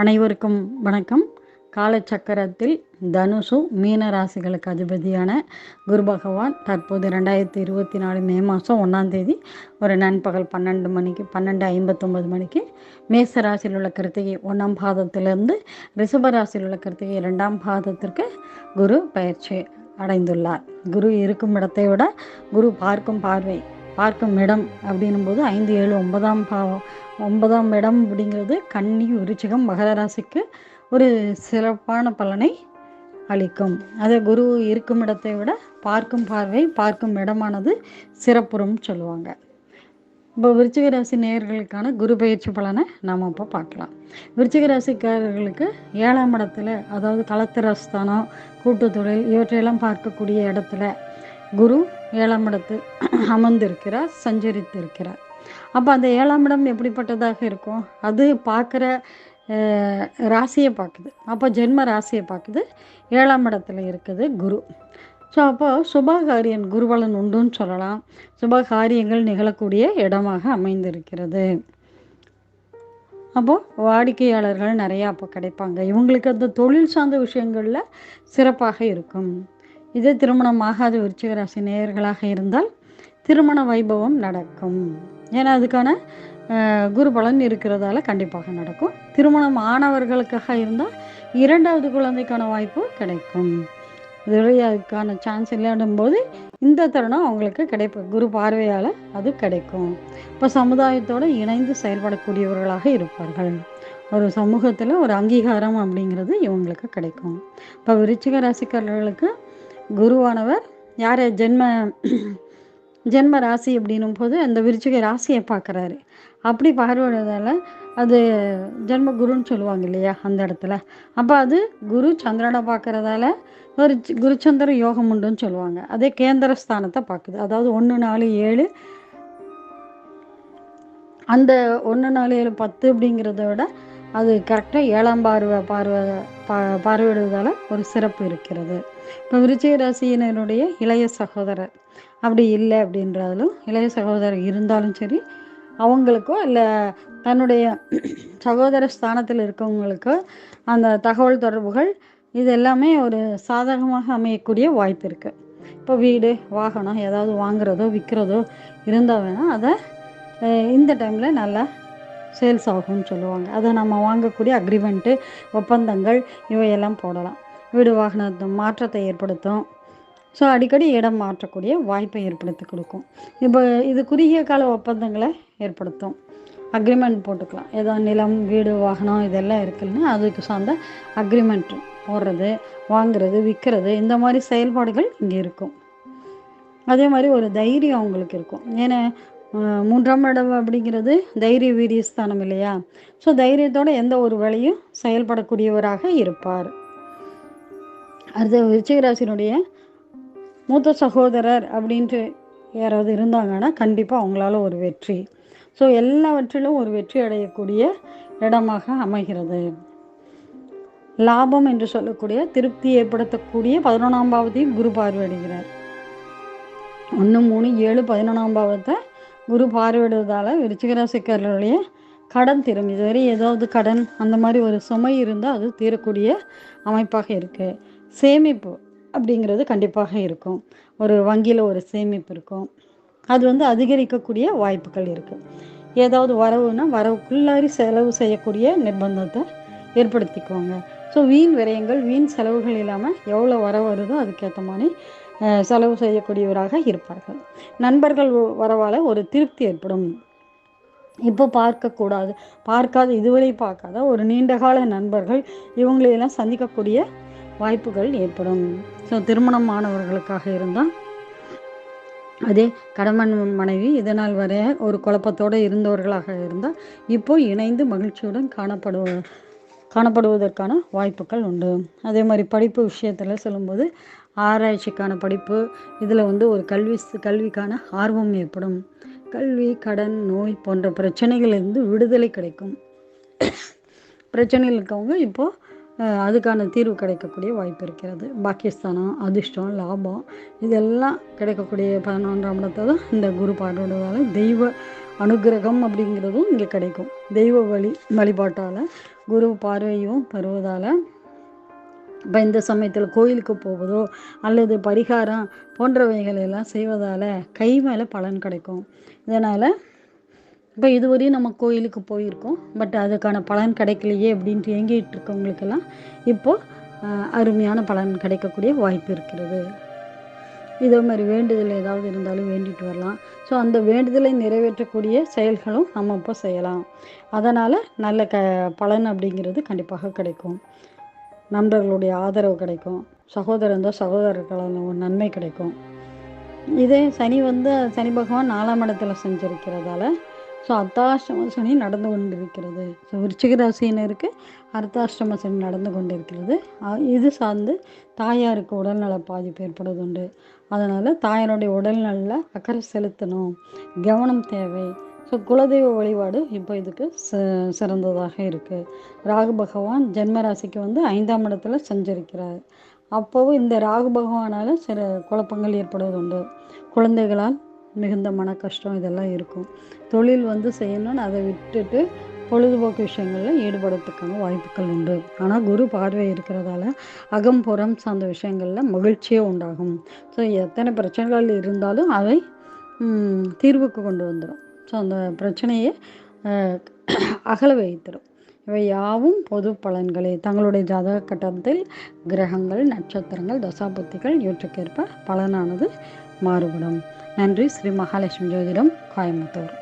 அனைவருக்கும் வணக்கம். காலச்சக்கரத்தில் தனுசு மீன ராசிகளுக்கு அதிபதியான குரு பகவான் தற்போது ரெண்டாயிரத்தி இருபத்தி நாலு மே மாதம் ஒன்றாம் தேதி ஒரு நண்பகல் பன்னெண்டு மணிக்கு பன்னெண்டு ஐம்பத்தொம்பது மணிக்கு மேச ராசியில் உள்ள கிருத்திகை ஒன்றாம் பாதத்திலிருந்து ரிஷப ராசியில் உள்ள கிருத்திகை ரெண்டாம் பாதத்திற்கு குரு பயிற்சி அடைந்துள்ளார். குரு இருக்கும் இடத்தை விட குரு பார்க்கும் பார்வை பார்க்கும் இடம் அப்படின்னும் போது ஐந்து ஏழு ஒன்பதாம் பாவம் ஒன்பதாம் இடம் அப்படிங்கிறது கன்னி விருச்சிகம் மகர ராசிக்கு ஒரு சிறப்பான பலனை அளிக்கும். அதே குரு இருக்கும் இடத்தை விட பார்க்கும் பார்வை பார்க்கும் இடமானது சிறப்புறம் சொல்லுவாங்க. இப்போ விருச்சிக ராசி நேயர்களுக்கான குரு பயிற்சி பலனை நாம் இப்போ பார்க்கலாம். விருச்சிக ராசிக்காரர்களுக்கு ஏழாம் இடத்துல அதாவது களத்திரஸ்தானம் கூட்டு தொழில் இவற்றையெல்லாம் பார்க்கக்கூடிய இடத்துல குரு ஏழாம் இடத்து அமர்ந்திருக்கிறார் சஞ்சரித்து இருக்கிறார் அப்போ அந்த ஏழாம் இடம் எப்படிப்பட்டதாக இருக்கும்? அது பார்க்குற ராசியை பார்க்குது. அப்போ ஜென்ம ராசியை பார்க்குது. ஏழாம் இடத்துல இருக்குது குரு. ஸோ அப்போது சுபகாரியன் குருவலன் உண்டுன்னு சொல்லலாம். சுபகாரியங்கள் நிகழக்கூடிய இடமாக அமைந்திருக்கிறது. அப்போது வாடிக்கையாளர்கள் நிறையா அப்போ கிடைப்பாங்க. இவங்களுக்கு அந்த தொழில் சார்ந்த விஷயங்களில் சிறப்பாக இருக்கும். இதே திருமணம் ஆகாத விருச்சிக ராசி நேயர்களாக இருந்தால் திருமண வைபவம் நடக்கும். ஏன்னா அதுக்கான குரு பலன் இருக்கிறதால கண்டிப்பாக நடக்கும். திருமணம் ஆனவர்களுக்காக இருந்தால் இரண்டாவது குழந்தைக்கான வாய்ப்பு கிடைக்கும். இதுவரை அதுக்கான சான்ஸ் இல்லைன்னும் போது இந்த தருணம் அவங்களுக்கு கிடைப்பு குரு பார்வையால் அது கிடைக்கும். இப்போ சமுதாயத்தோடு இணைந்து செயல்படக்கூடியவர்களாக இருப்பார்கள். ஒரு சமூகத்தில் ஒரு அங்கீகாரம் அப்படிங்கிறது இவங்களுக்கு கிடைக்கும். இப்போ விருச்சிக ராசிக்காரர்களுக்கு குருவானவர் யார் ஜென்ம ஜென்ம ராசி அப்படின்னும் போது அந்த விருச்சிக ராசியை பார்க்குறாரு. அப்படி பார்வையிடுறதால அது ஜென்ம குருன்னு சொல்லுவாங்க இல்லையா அந்த இடத்துல. அப்போ அது குரு சந்திரனை பார்க்குறதால ஒரு குருச்சந்திர யோகம் உண்டுன்னு சொல்லுவாங்க. அதே கேந்திர ஸ்தானத்தை பார்க்குது. அதாவது ஒன்று நாலு ஏழு. அந்த ஒன்று நாலு ஏழு பத்து அப்படிங்கிறத விட அது கரெக்டாக ஏழாம் பார்வை பார்வை பா பார்வையிடுவதால் ஒரு சிறப்பு இருக்கிறது. இப்போ விருச்சிக ராசியினருடைய இளைய சகோதரர். அப்படி இல்லை அப்படின்றாலும் இளைய சகோதரர் இருந்தாலும் சரி அவங்களுக்கோ இல்லை தன்னுடைய சகோதர ஸ்தானத்தில் இருக்கவங்களுக்கோ அந்த தகவல் தொடர்புகள் இது எல்லாமே ஒரு சாதகமாக அமையக்கூடிய வாய்ப்பு இருக்குது இப்போ வீடு வாகனம் ஏதாவது வாங்குறதோ விற்கிறதோ இருந்தால் வேணால் அதை இந்த டைமில் நல்லா சேல்ஸ் ஆகும்னு சொல்லுவாங்க. அதை நம்ம வாங்கக்கூடிய அக்ரிமெண்ட்டு ஒப்பந்தங்கள் இவையெல்லாம் போடலாம். வீடு வாகன மாற்றத்தை ஏற்படுத்தும். ஸோ அடிக்கடி இடம் மாற்றக்கூடிய வாய்ப்பை ஏற்படுத்தி கொடுக்கும். இப்போ இது குறுகிய கால ஒப்பந்தங்களை ஏற்படுத்தும். அக்ரிமெண்ட் போட்டுக்கலாம். ஏதோ நிலம் வீடு வாகனம் இதெல்லாம் இருக்குன்னு அதுக்கு சார்ந்த அக்ரிமெண்ட் போடுறது வாங்குறது விற்கிறது இந்த மாதிரி செயல்பாடுகள் இங்கே இருக்கும். அதே மாதிரி ஒரு தைரியம் அவங்களுக்கு இருக்கும். ஏன்னா மூன்றாம் இடம் அப்படிங்கிறது தைரிய வீரியஸ்தானம் இல்லையா? ஸோ தைரியத்தோட எந்த ஒரு வேலையும் செயல்படக்கூடியவராக இருப்பார். அடுத்த விருச்சிகராசினுடைய மூத்த சகோதரர் அப்படின்ட்டு யாராவது இருந்தாங்கன்னா கண்டிப்பாக அவங்களால ஒரு வெற்றி. ஸோ எல்லாவற்றிலும் ஒரு வெற்றி அடையக்கூடிய இடமாக அமைகிறது. லாபம் என்று சொல்லக்கூடிய திருப்தி ஏற்படுத்தக்கூடிய பதினொன்றாம் பாவத்தையும் குரு பார்வையிடுகிறார். ஒன்று மூணு ஏழு பதினொன்றாம் பாவத்தை குரு பார்வையிடுவதால் விருச்சிகராசிக்காரர்களுடைய கடன் தீரும். இதுவரை ஏதாவது கடன் அந்த மாதிரி ஒரு சுமை இருந்தால் அது தீரக்கூடிய அமைப்பாக இருக்குது சேமிப்பு. அப்படிங்கிறது கண்டிப்பாக இருக்கும். ஒரு வங்கியில் ஒரு சேமிப்பு இருக்கும். அது வந்து அதிகரிக்கக்கூடிய வாய்ப்புகள் இருக்குது ஏதாவது வரவுன்னா வரவுக்குள்ளாரி செலவு செய்யக்கூடிய நிர்பந்தத்தை ஏற்படுத்திக்குவாங்க. ஸோ வீண் விரயங்கள் வீண் செலவுகள் இல்லாமல் எவ்வளோ வர வருதோ அதுக்கேற்ற மாதிரி செலவு செய்யக்கூடியவராக இருப்பார்கள். நண்பர்கள் வரவால் ஒரு திருப்தி ஏற்படும். இப்போ பார்க்கக்கூடாது. பார்க்காத இதுவரை பார்க்காத ஒரு நீண்டகால நண்பர்கள் இவங்களையெல்லாம் சந்திக்கக்கூடிய வாய்ப்புகள் ஏற்படும். ஸோ திருமணம் ஆனவர்களுக்காக இருந்தால் அதே கடமன் மனைவி இதனால் வரைய ஒரு குழப்பத்தோடு இருந்தவர்களாக இருந்தால் இப்போ இணைந்து மகிழ்ச்சியுடன் காணப்படுவ காணப்படுவதற்கான வாய்ப்புகள் உண்டு. அதே மாதிரி படிப்பு விஷயத்தில் சொல்லும்போது ஆராய்ச்சிக்கான படிப்பு இதில் வந்து ஒரு கல்வி கல்விக்கான ஆர்வம் ஏற்படும். கல்வி கடன் நோய் போன்ற பிரச்சனைகளிலிருந்து விடுதலை கிடைக்கும். பிரச்சனையில் இருக்கவங்க இப்போது அதுக்கான தீர்வு கிடைக்கக்கூடிய வாய்ப்பு இருக்கிறது. பாக்கியஸ்தானம் அதிர்ஷ்டம் லாபம் இதெல்லாம் கிடைக்கக்கூடிய பதினொன்றாம் இடத்தை தான் இந்த குரு பார்வையிடுவதால் தெய்வ அனுகிரகம் அப்படிங்கிறதும் இங்கே கிடைக்கும். தெய்வ வழி வழிபாட்டால் குரு பார்வையும் பருவதால் இப்போ இந்த சமயத்தில் கோயிலுக்கு போவதோ அல்லது பரிகாரம் போன்றவைகளை எல்லாம் செய்வதால் கை மேலே பலன் கிடைக்கும். இதனால் இப்போ இதுவரையும் நம்ம கோயிலுக்கு போயிருக்கோம். பட் அதுக்கான பலன் கிடைக்கலையே அப்படின்ட்டு ஏங்கிட்டு இருக்கவங்களுக்கெல்லாம் இப்போது அருமையான பலன் கிடைக்கக்கூடிய வாய்ப்பு இருக்கிறது. இதே மாதிரி வேண்டுதல் ஏதாவது இருந்தாலும் வேண்டிட்டு வரலாம். ஸோ அந்த வேண்டுதலை நிறைவேற்றக்கூடிய செயல்களும் நம்ம இப்போ செய்யலாம். அதனால் நல்ல க பலன் அப்படிங்கிறது கண்டிப்பாக கிடைக்கும். நண்பர்களுடைய ஆதரவு கிடைக்கும். சகோதரன் தான் சகோதரர்களான ஒரு நன்மை கிடைக்கும். இதே சனி வந்து சனி பகவான் நாலாம் இடத்துல செஞ்சிருக்கிறதால ஸோ அர்த்தாஷ்டம சனி நடந்து கொண்டிருக்கிறது. ஸோ விருச்சிக ராசினருக்கு அர்த்தாஷ்டம சனி நடந்து கொண்டிருக்கிறது. இது சார்ந்து தாயாருக்கு உடல்நல பாதிப்பு ஏற்படுவது உண்டு அதனால் தாயாருடைய உடல்நலில் அக்கறை செலுத்தணும். கவனம் தேவை. ஸோ குலதெய்வ வழிபாடு இப்போ இதுக்கு ச சிறந்ததாக இருக்குது ராகு பகவான் ஜென்ம ராசிக்கு வந்து ஐந்தாம் இடத்துல சஞ்சரிக்கிறார். அப்போவும் இந்த ராகு பகவானால் சில குழப்பங்கள் ஏற்படுவது உண்டு குழந்தைகளால் மிகுந்த மன கஷ்டம் இதெல்லாம் இருக்கும். தொழில் வந்து செய்யணும்னு அதை விட்டுட்டு பொழுதுபோக்கு விஷயங்களில் ஈடுபடுறதுக்கான வாய்ப்புகள் உண்டு. ஆனால் குரு பார்வை இருக்கிறதால அகம் புறம் சார்ந்த விஷயங்களில் மகிழ்ச்சியே உண்டாகும். ஸோ எத்தனை பிரச்சனைகள் இருந்தாலும் அவை தீர்வுக்கு கொண்டு வந்துடும் ஸோ அந்த பிரச்சனையை அகல வைத்திடும் இவை யாவும் பொது பலன்களே. தங்களுடைய ஜாதக கட்டத்தில் கிரகங்கள் நட்சத்திரங்கள் தசாபுத்திகள் இவற்றுக்கேற்ப பலனானது மாறுபடும். நன்றி. ஸ்ரீ மகாலட்சுமி ஜோதிடம் கோயம்புத்தூர்